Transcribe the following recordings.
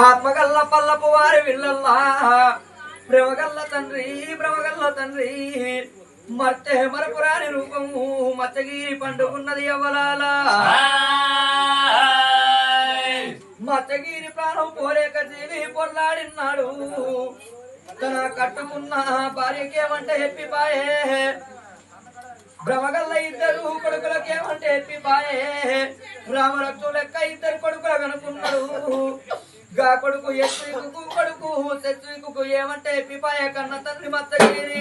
ఆత్మగల్ల పల్లపు వారి విల్లల్లా ప్రేమగల్ల తండ్రి ప్రేమగల్ల తండ్రి. మర్తే మరపురాని రూపము మచ్చగిరి పండుకున్నది అవ్వలాలా మచ్చగిరి ప్రాణం పోలేక జీవి పొల్లాడిన్నాడు. తన కట్టుకున్న భార్యకేమంటే హెప్పిపాయే బ్రహ్మగల్ల ఇద్దరు కొడుకులకేమంటే హెప్పిపాయే రామలక్ష్మణు లెక్క ఇద్దరు కొడుకులు కనుక్కున్నాడు గా కొడుకు ఎత్తుకు కొడుకు తెచ్చుకు ఏమంటే పిపాయ కన్న తండ్రి మత్తగిరి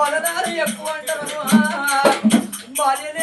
బలదారి ఎక్కువ అంటారు భార్య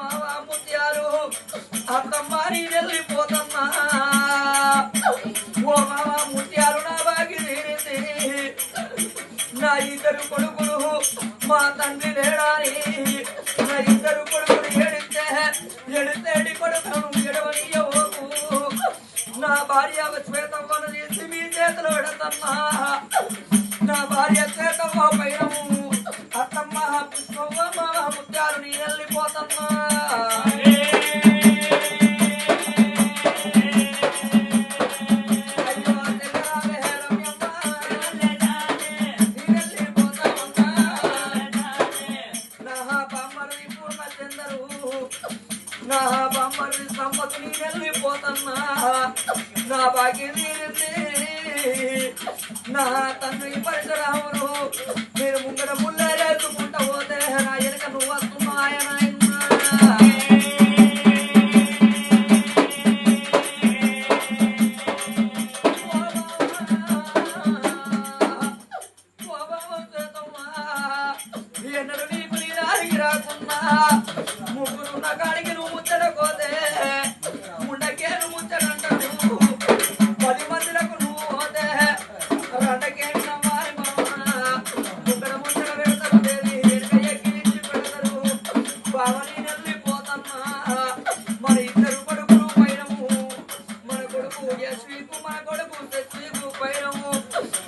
మావా ముత్యాలు అత్తమ్మారి వెళ్ళిపోతమ్మా. ఓ మావా ముత్యాలు నా బాగి తీరింది. నా ఇద్దరు కొడుకులు మా తండ్రి లేడాని నా ఇద్దరు కొడుకులు ఎడితే ఎడితేడి కొడుకులను ఎడవనియవోకు నా భార్య శ్వేతమ్మను తీసి మీ చేతిలో ఎడతమ్మా నా భార్య శ్వేతమ్మ పైనము అత్తమ్మ పుష్పమ్మ నా బామ్మరిది సంపత్ నీ వెళ్ళిపోతన్నా. నా భాగ్యం తీరింది నా తండ్రి పరశురాముడు మీరు ముందర ముళ్ళేరేసుకుంటా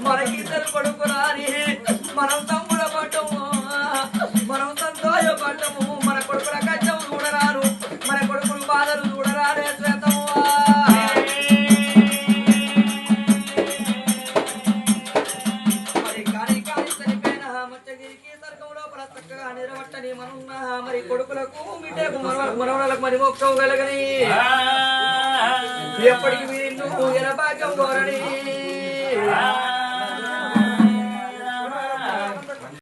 మనకిద్దరు కొడుకులాని మనం తమ్ముడ పడ్డము మనం సంతోషపడ్డము మన కొడుకుల కష్టం చూడరారు మన కొడుకులు బాధలు చూడరారే శ్వేతము మరి కాని కాని చనిపోయిన మచ్చగిరికి సర్గం చక్కగా నిలబట్టని మనున్న మరి కొడుకులకు బిడ్డకు మనవ- మరి మోక్షం కలగని. ఎప్పటికి మీరు ఎన భాగ్యం కోరని.